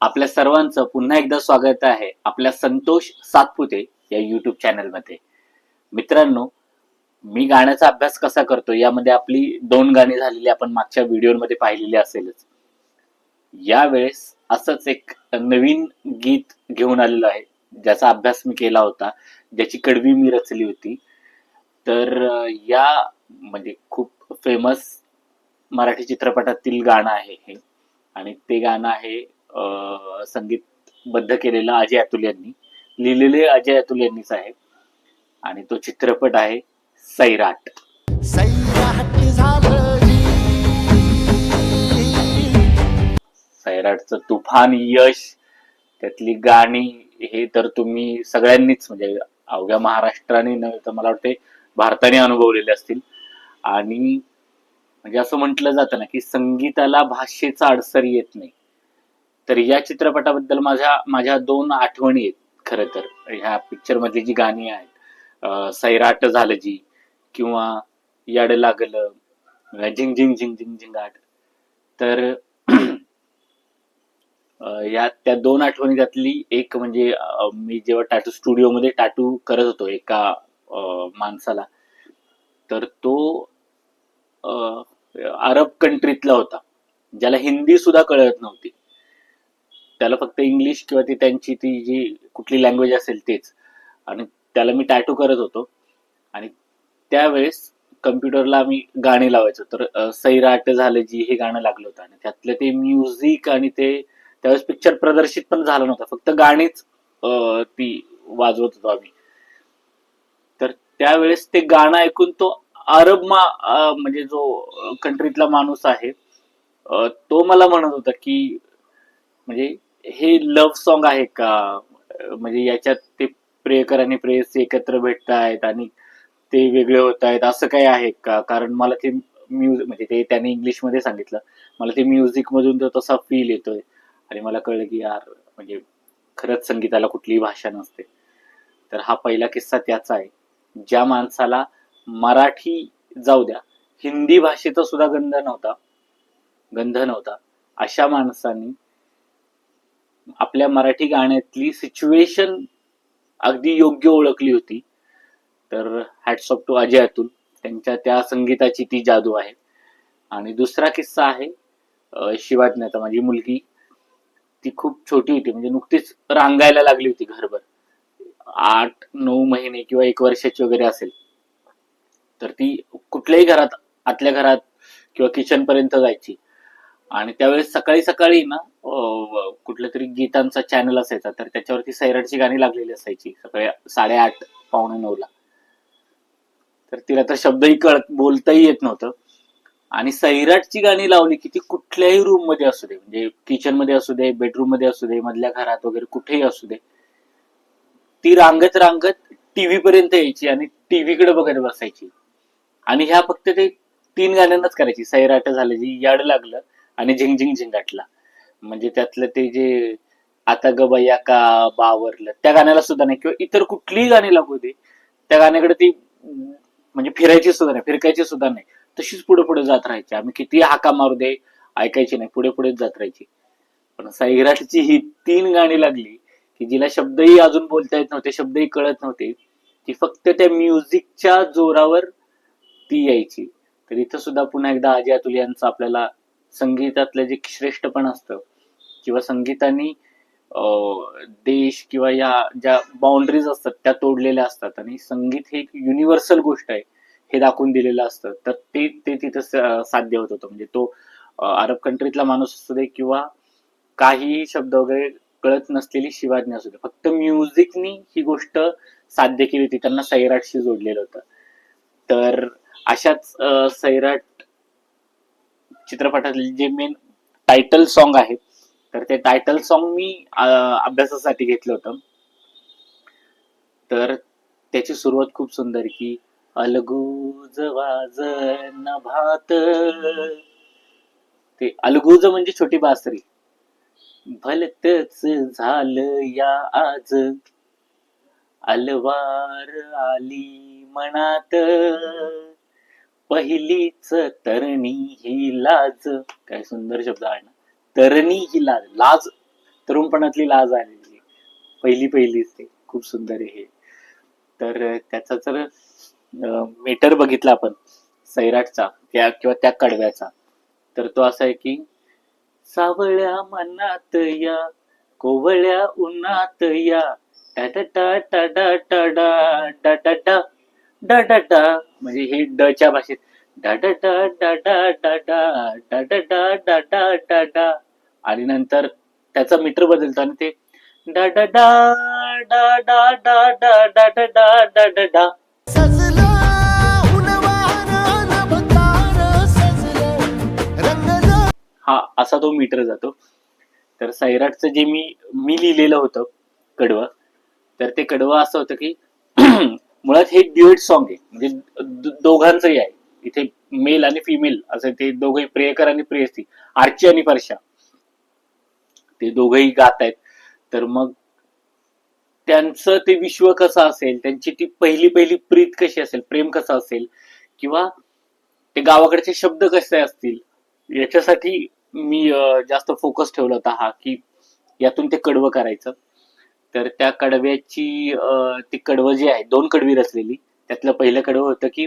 आपल्या सर्वांचं पुन्हा एकदा स्वागत आहे आपल्या संतोष सातपुते या युट्यूब चॅनलमध्ये मित्रांनो मी गाण्याचा अभ्यास कसा करतो यामध्ये आपली दोन गाणी झालेली आपण मागच्या व्हिडिओमध्ये पाहिलेली असेलच. यावेळेस असंच एक नवीन गीत घेऊन आलेलो आहे ज्याचा अभ्यास मी केला होता ज्याची कडवी मी रचली होती. तर या म्हणजे खूप फेमस मराठी चित्रपटातील गाणं आहे हे. आणि ते गाणं आहे संगीतबद्ध केलेलं अजय अतुल यांनी. लिहिलेले अजय अतुल यांनीच आहे आणि तो चित्रपट आहे सैराट. सैराटचं तुफान यश त्यातली गाणी हे तर तुम्ही सगळ्यांनीच म्हणजे अवघ्या महाराष्ट्राने नव्हे तर मला वाटते भारताने अनुभवलेले असतील. आणि म्हणजे असं म्हटलं जातं ना की संगीताला भाषेचा अडसर येत नाही. तर या चित्रपटाबद्दल माझ्या माझ्या दोन आठवणी आहेत खरं तर. ह्या पिक्चर मधली जी गाणी आहेत सैराट झालं जी किंवा याड लागलं झिंग झिंग झिंग झिंग झिंगाट. तर या त्या दोन आठवणी त्यातली एक म्हणजे मी जेव्हा टाटू स्टुडिओमध्ये टाटू करत होतो एका माणसाला तर तो अरब कंट्रीतला होता ज्याला हिंदी सुद्धा कळत नव्हती. त्याला फक्त इंग्लिश किंवा ती त्यांची ती जी कुठली लँग्वेज असेल तेच. आणि त्याला मी टॅटू करत होतो. आणि त्यावेळेस कम्प्युटरला आम्ही गाणे लावायचो. तर सैराट झालं जी हे गाणं लागलं होतं. आणि त्यातलं ते म्युझिक आणि ते त्यावेळेस पिक्चर प्रदर्शित पण झालं नव्हतं. फक्त गाणीच ती वाजवत होतो आम्ही. तर त्यावेळेस ते गाणं ऐकून तो अरब मा म्हणजे जो कंट्रीतला माणूस आहे तो मला म्हणत होता की म्हणजे हे लव्ह सॉन्ग आहे का? म्हणजे याच्यात ते प्रियकर आणि प्रेयसी एकत्र भेटत आहेत आणि ते वेगळे होत आहेत असं काही आहे का? कारण मला ते म्युझिक म्हणजे ते त्याने इंग्लिशमध्ये सांगितलं. मला ते म्युझिक मधून तो तसा फील येतोय. आणि मला कळलं की यार म्हणजे खरंच संगीताला कुठलीही भाषा नसते. तर हा पहिला किस्सा त्याचा आहे. ज्या माणसाला मराठी जाऊ द्या हिंदी भाषेचा सुद्धा गंध नव्हता गंध नव्हता अशा माणसांनी आपल्या मराठी गाण्यातली सिच्युएशन अगदी योग्य ओळखली होती. तर hats off to Ajay Atul त्यांच्या त्या संगीताची ती जादू आहे. आणि दुसरा किस्सा आहे अं, शिवाज्ञाचा माझी मुलगी. ती खूप छोटी होती म्हणजे नुकतीच रांगायला लागली होती घरभर. आठ नऊ महिने किंवा एक वर्षाची वगैरे असेल. तर ती कुठल्याही घरात आतल्या घरात किंवा किचन पर्यंत जायची. आणि त्यावेळेस सकाळी सकाळी ना कुठल्या तरी गीतांचा चॅनल असायचा तर त्याच्यावरती सैराटची गाणी लागलेली असायची. सकाळी साडेआठ पावणे नऊला. तर तिला तर शब्दही कळत बोलताही येत नव्हतं. आणि सैराटची गाणी लावली की ती कुठल्याही रूम म्हणजे मध्ये असू दे म्हणजे किचनमध्ये असू दे बेडरूममध्ये असू दे मधल्या घरात वगैरे कुठेही असू दे. ती रांगत रांगत टीव्ही पर्यंत यायची आणि टीव्ही कडे बघत बसायची. आणि ह्या फक्त ते तीन गाण्यांनाच करायची. सैराट झालं जी याड लागलं आणि झिंग झिंग झिंगाटला. म्हणजे त्यातलं ते जे आता ग का बावरलं त्या गाण्याला सुद्धा नाही. किंवा इतर कुठलीही गाणी लागू दे त्या गाण्याकडे ती म्हणजे फिरायची सुद्धा नाही फिरकायची सुद्धा नाही. तशीच पुढे पुढे जात राहायची. आम्ही किती हाका मारू दे ऐकायची नाही पुढे पुढेच जात राहायची. पण साईराटची ही तीन गाणी लागली की जिला शब्दही अजून बोलता येत नव्हते शब्दही कळत नव्हते ती फक्त त्या म्युझिकच्या जोरावर ती यायची. तर इथं सुद्धा पुन्हा एकदा अजय अतुल यांचं आपल्याला संगीतातलं जे श्रेष्ठपण असतं किंवा संगीताने देश किंवा या ज्या बाउंड्रीज असतात त्या तोडलेल्या असतात. आणि संगीत हे एक युनिव्हर्सल गोष्ट आहे हे दाखवून दिलेलं असतं. तर ते ते तिथं साध्य होत होतं. म्हणजे तो अरब कंट्रीतला माणूस असू दे किंवा काही शब्द वगैरे कळत नसलेली शिवाज्ञा असू दे. फक्त म्युझिकनी ही गोष्ट साध्य केली होती. त्यांना सैराटशी जोडलेलं होतं. तर अशाच सैराट चित्रपटातले जे मेन टायटल सॉन्ग आहे तर ते टायटल सॉन्ग मी अभ्यासासाठी घेतलं होतं. तर त्याची सुरुवात खूप सुंदर की अलगूज वाजन भात. ते अलगूज म्हणजे छोटी बासरी. भलतच झालं या आज. अलवार आली मनात. पहिलीच तरणी ही लाज काय सुंदर शब्द आहे ना तरणी ही लाज लाज तरुणपणातली लाज आलेली पहिली पहिलीच ते खूप सुंदर आहे हे तर त्याचा जर मीटर बघितला आपण सैराटचा त्या किंवा त्या कडव्याचा तर तो असा आहे की सावळ्या मनात या कोवळ्या उन्हात या टाटा टाटा टाडा टाटा डाटा म्हणजे हे डच्या भाषेत डाटा डाटा डाटा डाटा डाटा डाटा आणि नंतर त्याचा मीटर बदलतो आणि ते डा डा डा डा डा डा डा डा डा डा डा डा डा हा असा तो मीटर जातो तर सैराटचं जे मी मी लिहिलेलं होतं कडवं तर ते कडवं असं होतं की मुळात हे ड्युएट सॉन्ग आहे. म्हणजे दोघांचंही आहे. इथे मेल आणि फिमेल असं ते दोघही प्रेयकर आणि प्रेयसी आर्ची आणि परशा. ते दोघही गात आहेत. तर मग त्यांचं ते विश्व कसं असेल? त्यांची ती पहिली पहिली प्रीत कशी असेल? प्रेम कसं असेल? किंवा ते गावाकडचे शब्द कसे असतील? याच्यासाठी मी जास्त फोकस ठेवला होता हा की यातून ते कडवं करायचं. तर त्या कडव्याची ती कडवं जी आहे दोन कडवी रचलेली. त्यातलं पहिलं कडवं होतं की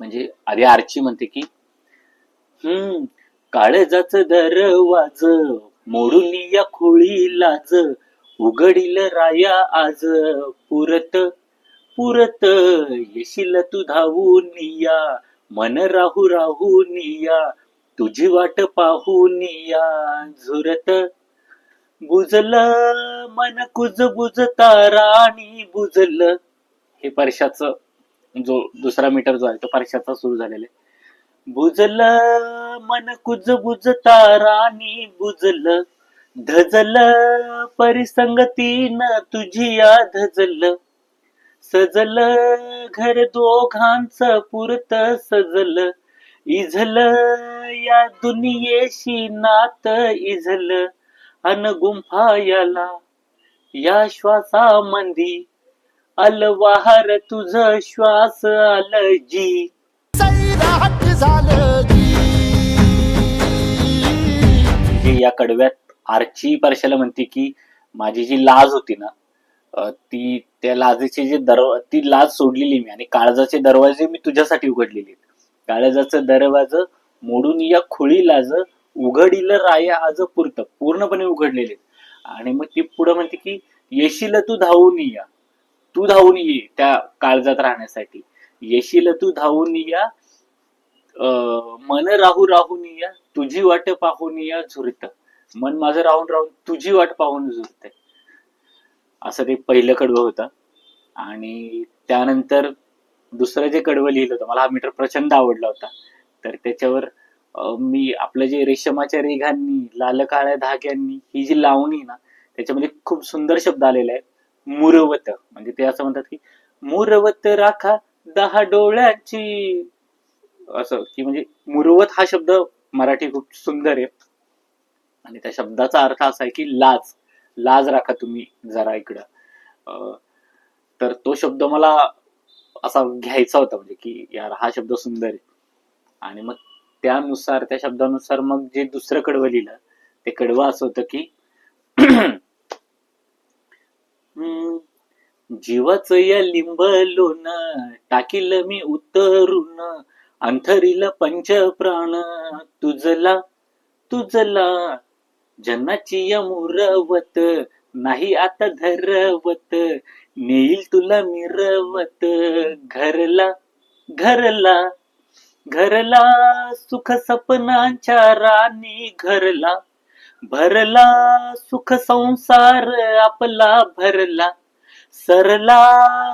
म्हणजे आधी आरची म्हणते की हम्म काळजाच दरवाज मोडून या खोळी लाज उघडील राया आज पुरत पुरत येशील तू धावून या मन राहू राहून या तुझी वाट पाहून या झुरत बुजल मन कुज बुजता राणी बुजल. हे परशाच जो दुसरा मीटर जो आहे तो परशाचा सुरू झालेला आहे. बुजल मन कुज बुजता राणी बुजल. धजल परिसंगतीन तुझी या धजल. सजल घर दोघांच पुरत सजल. इझल या दुनियेशी नात इझल. अन गुंफायाला या श्वासामंदी अलवाहार तुझ श्वास आल जी. म्हणजे या कडव्यात आरची परशाला म्हणते की माझी जी लाज होती ना अं, ती त्या लाजेचे जे दरवा ती लाज सोडलेली मी आणि काळजाचे दरवाजे मी तुझ्यासाठी उघडलेले. काळजाचं दरवाज मोडून या खोळी लाज उघडील राया आज पुरत. पूर्णपणे उघडलेले. आणि मग ती पुढे म्हणते की येशील तू धावून या. तू धावून ये त्या काळजात राहण्यासाठी. येशील तू धावून या. मन राहू राहून या. तुझी वाट पाहून या झुरत. मन माझं राहून राहून तुझी वाट पाहून झुरत असं ते पहिलं कडवं होतं. आणि त्यानंतर दुसरं जे कडवं लिहिलं होतं मला हा मीटर प्रचंड आवडला होता. तर त्याच्यावर मी आपलं जे रेशमाच्या रेघांनी लाल काळ्या धाग्यांनी ही जी लावणी ना त्याच्यामध्ये खूप सुंदर शब्द आलेला आहे मुरवत. म्हणजे ते असं म्हणतात की मुरवत राखा दहा डोळ्याची. असं की म्हणजे मुरवत हा शब्द मराठी खूप सुंदर आहे. आणि त्या शब्दाचा अर्थ असा आहे की लाज लाज राखा तुम्ही जरा इकडं. अं, तर तो शब्द मला असा घ्यायचा होता म्हणजे की यार हा शब्द सुंदर आहे. आणि मग त्यानुसार त्या शब्दानुसार मग जे दुसरं कडवं लिहिलं ते कडवं असं होतं की जीवाच या लिंबलोन टाकील मी उतरून अंथरील पंच प्राण तुझला तुझला जन्माची या मुरवत नाही आता धरवत नेईल तुला मिरवत घरला घरला घरला सुख सपनांच्या राणी घरला. भरला सुख संसार आपला भरला. सरला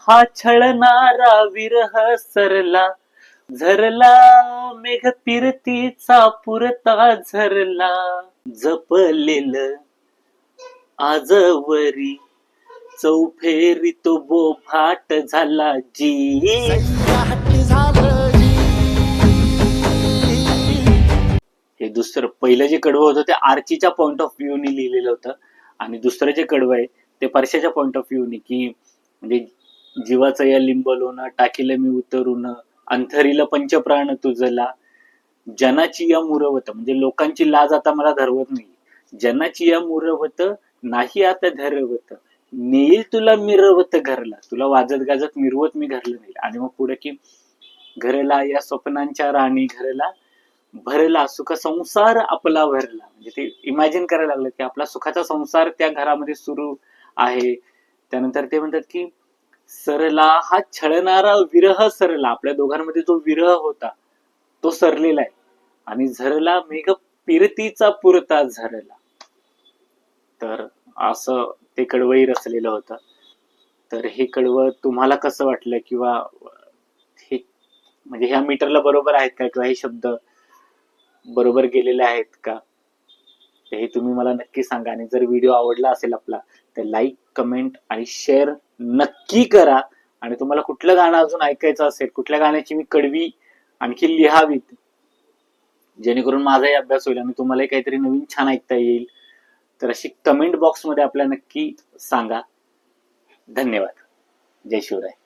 हा छळणारा विरह सरला. झरला मेघ पिरतीचा पुरता झरला. जपलेल आजवरी चौफेरी तो बोभाट झाला जी. हे दुसरं पहिलं जे कडवं होतं ते आर्चीच्या पॉईंट ऑफ व्ह्यूनी लिहिलेलं होतं. आणि दुसरं जे कडवं आहे ते परशाच्या पॉईंट ऑफ व्ह्यूनी की म्हणजे जीवाचं या लिंबलोना टाकीला मी उतरून अंथरीला पंचप्राण तुझला. जनाची या मुरवत म्हणजे लोकांची लाज आता मला धरवत नाही. जनाची या मुरवत नाही आता धरवत. नेईल तुला मिरवत घरला. तुला वाजत गाजत मिरवत मी घरलं नाही. आणि मग पुढे की घरला या स्वप्नांच्या राणी घरला भरला सुख संसार आपला भरला. म्हणजे ते इमॅजिन करायला लागलं की आपला सुखाचा संसार त्या घरामध्ये सुरू आहे. त्यानंतर ते म्हणतात की सरला हा छळणारा विरह सरला. आपल्या दोघांमध्ये जो विरह होता तो सरलेला आहे. आणि झरला मेघ पिरतीचा पुरता झरला. तर असं ते कडवही रचलेलं होतं. तर हे कडवं तुम्हाला कसं वाटलं? किंवा हे म्हणजे ह्या मीटरला बरोबर आहेत का? किंवा हे शब्द बरोबर गेलेले आहेत का? हे तुम्ही मला नक्की सांगा. आणि जर व्हिडिओ आवडला असेल आपला तर लाईक कमेंट आणि शेअर नक्की करा. आणि तुम्हाला कुठलं गाणं अजून ऐकायचं असेल कुठल्या गाण्याची मी कडवी आणखी लिहावीत जेणेकरून माझाही अभ्यास होईल आणि तुम्हालाही काहीतरी नवीन छान ऐकता येईल. तर अशी कमेंट बॉक्समध्ये आपल्याला नक्की सांगा. धन्यवाद. जय शिवराय.